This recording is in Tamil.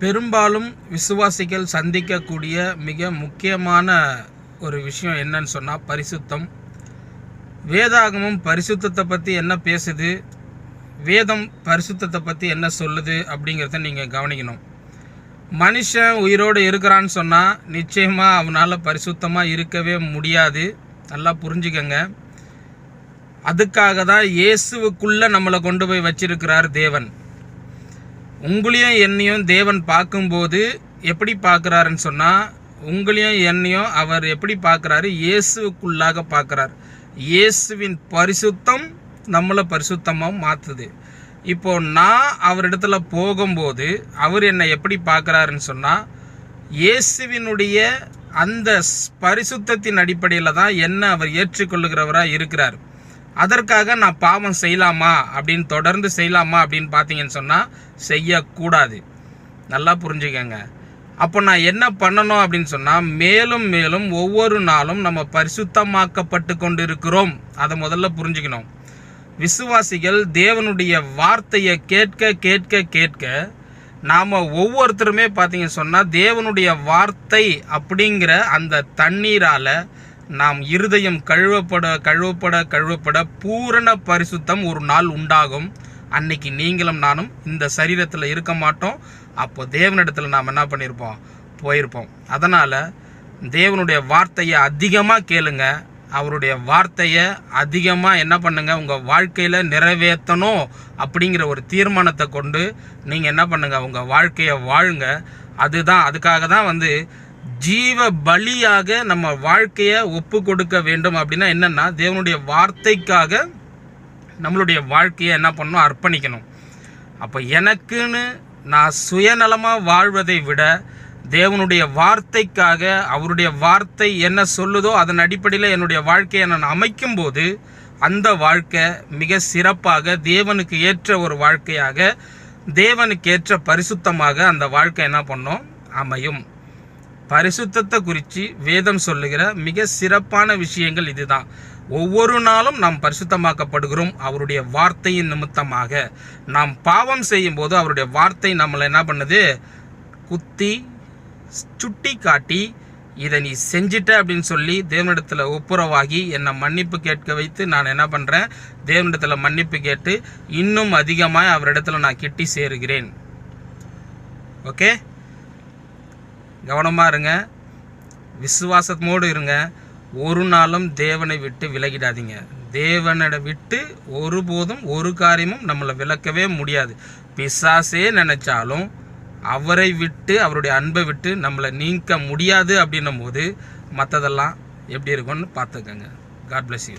பெரும்பாலும் விசுவாசிகள் சந்திக்கக்கூடிய மிக முக்கியமான ஒரு விஷயம் என்னன்னு சொன்னால் பரிசுத்தம். வேதாகமம் பரிசுத்தத்தை பற்றி என்ன பேசுது? வேதம் பரிசுத்தத்தை பற்றி என்ன சொல்லுது அப்படிங்கிறத நீங்கள் கவனிக்கணும். மனுஷன் உயிரோடு இருக்கிறான்னு சொன்னால் நிச்சயமாக அவனால் பரிசுத்தமாக இருக்கவே முடியாது. நல்லா புரிஞ்சுக்கங்க. அதுக்காக தான் இயேசுவுக்குள்ளே நம்மளை கொண்டு போய் வச்சிருக்கிறார் தேவன். உங்களையும் என்னையும் தேவன் பார்க்கும்போது எப்படி பார்க்குறாருன்னு சொன்னால் உங்களையும் என்னையும் அவர் எப்படி பார்க்குறாரு? இயேசுக்குள்ளாக பார்க்குறார். இயேசுவின் பரிசுத்தம் நம்மளை பரிசுத்தமாக மாற்றுது இப்போ நான் அவரிடத்துல போகும்போது அவர் என்னை எப்படி பார்க்குறாருன்னு சொன்னால் இயேசுவினுடைய அந்த ஸ்- பரிசுத்தத்தின் அடிப்படையில் தான் என்ன அவர் ஏற்றுக்கொள்ளுகிறவராக இருக்கிறார். அதற்காக நான் பாவம் செய்யலாமா அப்படின்னு தொடர்ந்து செய்யலாமா அப்படின்னு பார்த்தீங்கன்னு சொன்னால் செய்யக்கூடாது. நல்லா புரிஞ்சுக்கங்க. அப்போ நான் என்ன பண்ணணும் அப்படின்னு சொன்னால் மேலும் மேலும் ஒவ்வொரு நாளும் நம்ம பரிசுத்தமாக்கப்பட்டு கொண்டு இருக்கிறோம் அதை முதல்ல புரிஞ்சுக்கணும். விசுவாசிகள் தேவனுடைய வார்த்தையை கேட்க கேட்க கேட்க நாம் ஒவ்வொருத்தருமே பார்த்தீங்க சொன்னால் தேவனுடைய வார்த்தை அப்படிங்கிற அந்த தண்ணீரால் நாம் இருதயம் கழுவப்பட கழுவப்பட கழுவப்பட பூரண பரிசுத்தம் ஒரு நாள் உண்டாகும். அன்னைக்கு நீங்களும் நானும் இந்த சரீரத்தில் இருக்க மாட்டோம். அப்போ தேவனிடத்தில் நாம் என்ன பண்ணியிருப்போம் போயிருப்போம். அதனால் தேவனுடைய வார்த்தையை அதிகமாக கேளுங்க. அவருடைய வார்த்தையை அதிகமாக என்ன பண்ணுங்கள் உங்கள் வாழ்க்கையில் நிறைவேற்றணும் அப்படிங்கிற ஒரு தீர்மானத்தை கொண்டு நீங்கள் என்ன பண்ணுங்கள் உங்கள் வாழ்க்கையை வாழுங்க. அதுதான் அதுக்காக தான் வந்து ஜீவ பலியாக நம்ம வாழ்க்கையை ஒப்பு கொடுக்க வேண்டும் அப்படின்னா என்னென்னா தேவனுடைய வார்த்தைக்காக நம்மளுடைய வாழ்க்கையை என்ன பண்ணணும்? அர்ப்பணிக்கணும். அப்போ எனக்குன்னு நான் சுயநலமாக வாழ்வதை விட தேவனுடைய வார்த்தைக்காக அவருடைய வார்த்தை என்ன சொல்லுதோ அதன் அடிப்படையில் என்னுடைய வாழ்க்கையை நான் அமைக்கும்போது அந்த வாழ்க்கை மிக சிறப்பாக தேவனுக்கு ஏற்ற ஒரு வாழ்க்கையாக தேவனுக்கு ஏற்ற பரிசுத்தமாக அந்த வாழ்க்கை என்ன பண்ணோம்? அமையும். பரிசுத்தத்தை குறித்து வேதம் சொல்லுகிற மிக சிறப்பான விஷயங்கள் இதுதான். ஒவ்வொரு நாளும் நாம் பரிசுத்தமாக்கப்படுகிறோம் அவருடைய வார்த்தையின் நிமித்தமாக. நாம் பாவம் செய்யும்போது அவருடைய வார்த்தை நம்மளை என்ன பண்ணுது? குத்தி சுட்டி காட்டி இதை நீ செஞ்சிட்ட அப்படின்னு சொல்லி தேவனிடத்தில் ஒப்புரவாகி என்னை மன்னிப்பு கேட்க வைத்து நான் என்ன பண்ணுறேன் தேவனிடத்தில் மன்னிப்பு கேட்டு இன்னும் அதிகமாக அவரிடத்துல நான் கிட்டி சேருகிறேன். ஓகே? கவனமாக இருங்க. விசுவாசமோடு இருங்க. ஒரு நாளும் தேவனை விட்டு விலகிடாதீங்க. தேவனை விட்டு ஒருபோதும் ஒரு காரியமும் நம்மளை விலக்கவே முடியாது. பிசாசே நினச்சாலும் அவரை விட்டு அவருடைய அன்பை விட்டு நம்மளை நீக்க முடியாது அப்படின்னும் போது மற்றதெல்லாம் எப்படி இருக்கும்னு பார்த்துக்கோங்க. God bless you